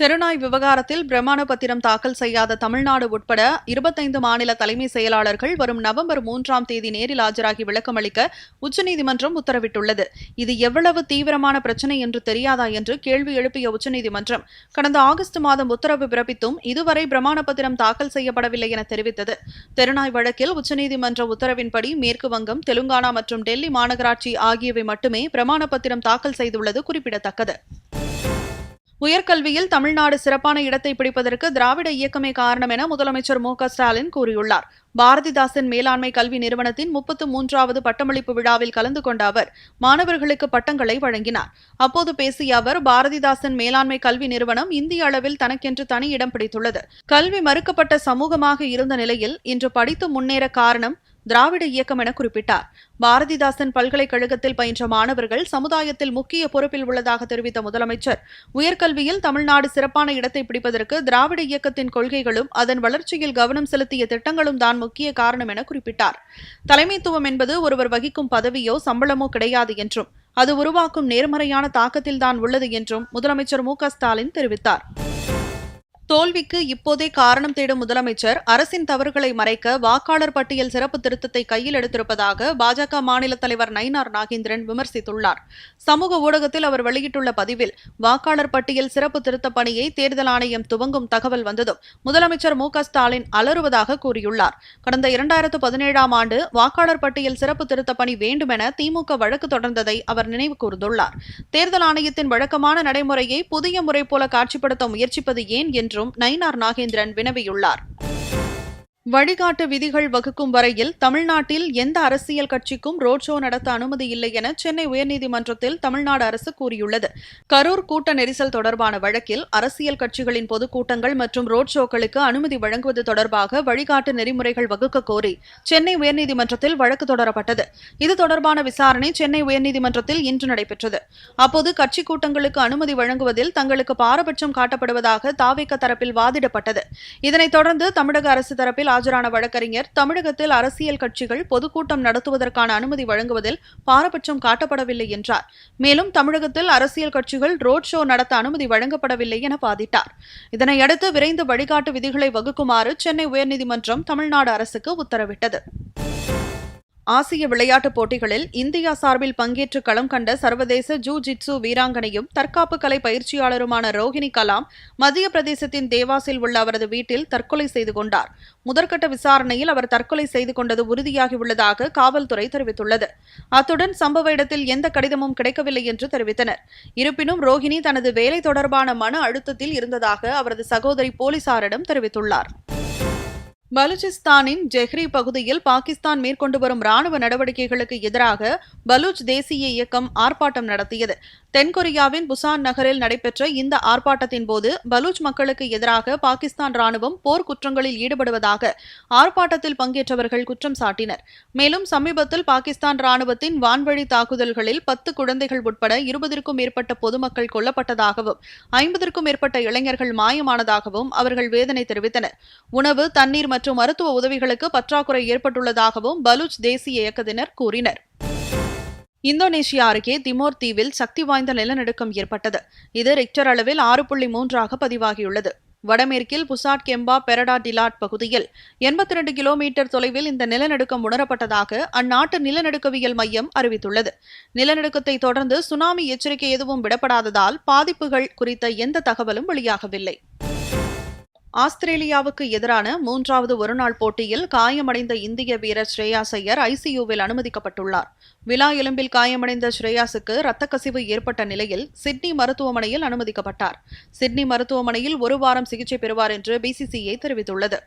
தெருநாய் விவகாரத்தில் பிரமாண பத்திரம் தாக்கல் செய்யாத தமிழ்நாடு உட்பட இருபத்தைந்து மாநில தலைமை செயலாளர்கள் வரும் நவம்பர் மூன்றாம் தேதி நேரில் ஆஜராகி விளக்கமளிக்க உச்சநீதிமன்றம் உத்தரவிட்டுள்ளது. இது எவ்வளவு தீவிரமான பிரச்சினை என்று தெரியாதா என்று கேள்வி எழுப்பிய உச்சநீதிமன்றம் கடந்த ஆகஸ்ட் மாதம் உத்தரவு பிறப்பித்தும் இதுவரை பிரமாண பத்திரம் தாக்கல் செய்யப்படவில்லை என தெரிவித்தது. தெருநாய் வழக்கில் உச்சநீதிமன்ற உத்தரவின்படி மேற்கு வங்கம் தெலுங்கானா மற்றும் டெல்லி மாநகராட்சி ஆகியவை மட்டுமே பிரமாண பத்திரம் தாக்கல் செய்துள்ளது குறிப்பிடத்தக்கது. உயர்கல்வியில் தமிழ்நாடு சிறப்பான இடத்தை பிடிப்பதற்கு திராவிட இயக்கமே காரணம் என முதலமைச்சர் மு ஸ்டாலின் கூறியுள்ளார். பாரதிதாசன் மேலாண்மை கல்வி நிறுவனத்தின் முப்பத்து மூன்றாவது பட்டமளிப்பு விழாவில் கலந்து கொண்ட அவர் மாணவர்களுக்கு பட்டங்களை வழங்கினார். அப்போது பேசிய அவர் பாரதிதாசன் மேலாண்மை கல்வி நிறுவனம் இந்திய அளவில் தனக்கென்று தனி இடம் பிடித்துள்ளது. கல்வி மறுக்கப்பட்ட சமூகமாக இருந்த நிலையில் இன்று படித்து முன்னேற காரணம் திராவிட இயக்கம் என குறிப்பிட்டார். பாரதிதாசன் பல்கலைக்கழகத்தில் பயின்ற மாணவர்கள் சமுதாயத்தில் முக்கிய பொறுப்பில் உள்ளதாக தெரிவித்த முதலமைச்சர் உயர்கல்வியில் தமிழ்நாடு சிறப்பான இடத்தை பிடிப்பதற்கு திராவிட இயக்கத்தின் கொள்கைகளும் அதன் வளர்ச்சியில் கவனம் செலுத்திய திட்டங்களும் தான் முக்கிய காரணம் என குறிப்பிட்டார். தலைமைத்துவம் என்பது ஒருவர் வகிக்கும் பதவியோ சம்பளமோ கிடையாது என்றும் அது உருவாக்கும் நேர்மறையான தாக்கத்தில் தான் உள்ளது என்றும் முதலமைச்சர் மு ஸ்டாலின் தெரிவித்தார். தோல்விக்கு இப்போதே காரணம் தேடும் முதலமைச்சர் அரசின் தவறுகளை மறைக்க வாக்காளர் பட்டியல் சிறப்பு திருத்தத்தை கையில் எடுத்திருப்பதாக பாஜக மாநில தலைவர் நயினார் நாகேந்திரன் விமர்சித்துள்ளார். சமூக ஊடகத்தில் அவர் வெளியிட்டுள்ள பதிவில் வாக்காளர் பட்டியல் சிறப்பு திருத்த பணியை தேர்தல் ஆணையம் துவங்கும் தகவல் வந்ததும் முதலமைச்சர் மு ஸ்டாலின் அலறுவதாக கூறியுள்ளார். கடந்த இரண்டாயிரத்து பதினேழாம் ஆண்டு வாக்காளர் பட்டியல் சிறப்பு திருத்த பணி வேண்டுமென திமுக வழக்கு தொடர்ந்ததை அவர் நினைவு கூர்ந்துள்ளார். தேர்தல் ஆணையத்தின் வழக்கமான நடைமுறையை புதிய முறை போல காட்சிப்படுத்த முயற்சிப்பது ஏன் என்று என்றும் நயினார் நாகேந்திரன் வினவியுள்ளார். வழிகாட்டு விதிகள் வகுக்கும் வரையில் தமிழ்நாட்டில் எந்த அரசியல் கட்சிக்கும் ரோட் ஷோ நடத்த அனுமதி இல்லை என சென்னை உயர்நீதிமன்றத்தில் தமிழ்நாடு அரசு கூறியுள்ளது. கரூர் கூட்ட நெரிசல் தொடர்பான வழக்கில் அரசியல் கட்சிகளின் பொதுக்கூட்டங்கள் மற்றும் ரோட் ஷோக்களுக்கு அனுமதி வழங்குவது தொடர்பாக வழிகாட்டு நெறிமுறைகள் வகுக்க கோரி சென்னை உயர்நீதிமன்றத்தில் வழக்கு தொடரப்பட்டது. இது தொடர்பான விசாரணை சென்னை உயர்நீதிமன்றத்தில் இன்று நடைபெற்றது. அப்போது கட்சி கூட்டங்களுக்கு அனுமதி வழங்குவதில் தங்களுக்கு பாரபட்சம் காட்டப்படுவதாக தாவேக்க தரப்பில் வாதிடப்பட்டது. இதனைத் தொடர்ந்து தமிழக அரசு தரப்பில் ஆஜரான வழக்கறிஞர் தமிழகத்தில் அரசியல் கட்சிகள் பொதுக்கூட்டம் நடத்துவதற்கான அனுமதி வழங்குவதில் பாரபட்சம் காட்டப்படவில்லை என்றார். மேலும் தமிழகத்தில் அரசியல் கட்சிகள் ரோட் ஷோ நடத்த அனுமதி வழங்கப்படவில்லை என வாதிட்டார். இதனையடுத்து விரைந்து வழிகாட்டு விதிகளை வகுக்குமாறு சென்னை உயர்நீதிமன்றம் தமிழ்நாடு அரசுக்கு உத்தரவிட்டது. ஆசிய விளையாட்டுப் போட்டிகளில் இந்தியா சார்பில் பங்கேற்று களம் கண்ட சர்வதேச ஜூ ஜிட்சு வீராங்கனையும் தற்காப்பு கலை பயிற்சியாளருமான ரோஹிணி கலாம் மத்திய பிரதேசத்தின் தேவாஸில் உள்ள அவரது வீட்டில் தற்கொலை செய்து கொண்டார். முதற்கட்ட விசாரணையில் அவர் தற்கொலை செய்து கொண்டது உறுதியாகியுள்ளதாக காவல்துறை தெரிவித்துள்ளது. அத்துடன் சம்பவ இடத்தில் எந்த கடிதமும் கிடைக்கவில்லை என்று தெரிவித்தனர். இருப்பினும் ரோஹிணி தனது வேலை தொடர்பான மன அழுத்தத்தில் இருந்ததாக அவரது சகோதரி போலீசாரிடம் தெரிவித்துள்ளார். பலுச்சிஸ்தானின் ஜெஹ்ரி பகுதியில் பாகிஸ்தான் மேற்கொண்டு வரும் ராணுவ நடவடிக்கைகளுக்கு எதிராக பலூச் தேசிய இயக்கம் ஆர்ப்பாட்டம் நடத்தியது. தென்கொரியாவின் புசான் நகரில் நடைபெற்ற இந்த ஆர்ப்பாட்டத்தின் போது பலூச் மக்களுக்கு எதிராக பாகிஸ்தான் ராணுவம் போர் குற்றங்களில் ஈடுபடுவதாக ஆர்ப்பாட்டத்தில் பங்கேற்றவர்கள் குற்றம் சாட்டினர். மேலும் சமீபத்தில் பாகிஸ்தான் ராணுவத்தின் வான்வழி தாக்குதல்களில் பத்து குழந்தைகள் உட்பட இருபதற்கும் மேற்பட்ட பொதுமக்கள் கொல்லப்பட்டதாகவும் ஐம்பதற்கும் மேற்பட்ட இளைஞர்கள் மாயமானதாகவும் அவர்கள் வேதனை தெரிவித்தனர். உணவு தண்ணீர் மற்றும் மருத்துவ உதவிகளுக்கு பற்றாக்குறை ஏற்பட்டுள்ளதாகவும் பலூச் தேசிய இயக்கத்தினர் கூறினர். இந்தோனேஷியா அருகே திமோர் தீவில் சக்தி வாய்ந்த நிலநடுக்கம் ஏற்பட்டது. இது ரிக்டர் அளவில் ஆறு புள்ளி மூன்றாக பதிவாகியுள்ளது. வடமேற்கில் புசாட் கெம்பா பெரடா டிலாட் பகுதியில் எண்பத்தி ரெண்டு கிலோமீட்டர் தொலைவில் இந்த நிலநடுக்கம் உணரப்பட்டதாக அந்நாட்டு நிலநடுக்கவியல் மையம் அறிவித்துள்ளது. நிலநடுக்கத்தை தொடர்ந்து சுனாமி எச்சரிக்கை எதுவும் விடப்படாததால் பாதிப்புகள் குறித்த எந்த தகவலும் வெளியாகவில்லை. ஆஸ்திரேலியாவுக்கு எதிரான மூன்றாவது ஒருநாள் போட்டியில் காயமடைந்த இந்திய வீரர் ஸ்ரேயாஸ் ஐயர் ஐசியூவில் அனுமதிக்கப்பட்டுள்ளார். விழா எலும்பில் காயமடைந்த ஸ்ரேயாஸுக்கு இரத்த கசிவு ஏற்பட்ட நிலையில் சிட்னி மருத்துவமனையில் அனுமதிக்கப்பட்டார். சிட்னி மருத்துவமனையில் ஒரு வாரம் சிகிச்சை பெறுவார் என்று பிசிசிஐ தெரிவித்துள்ளது.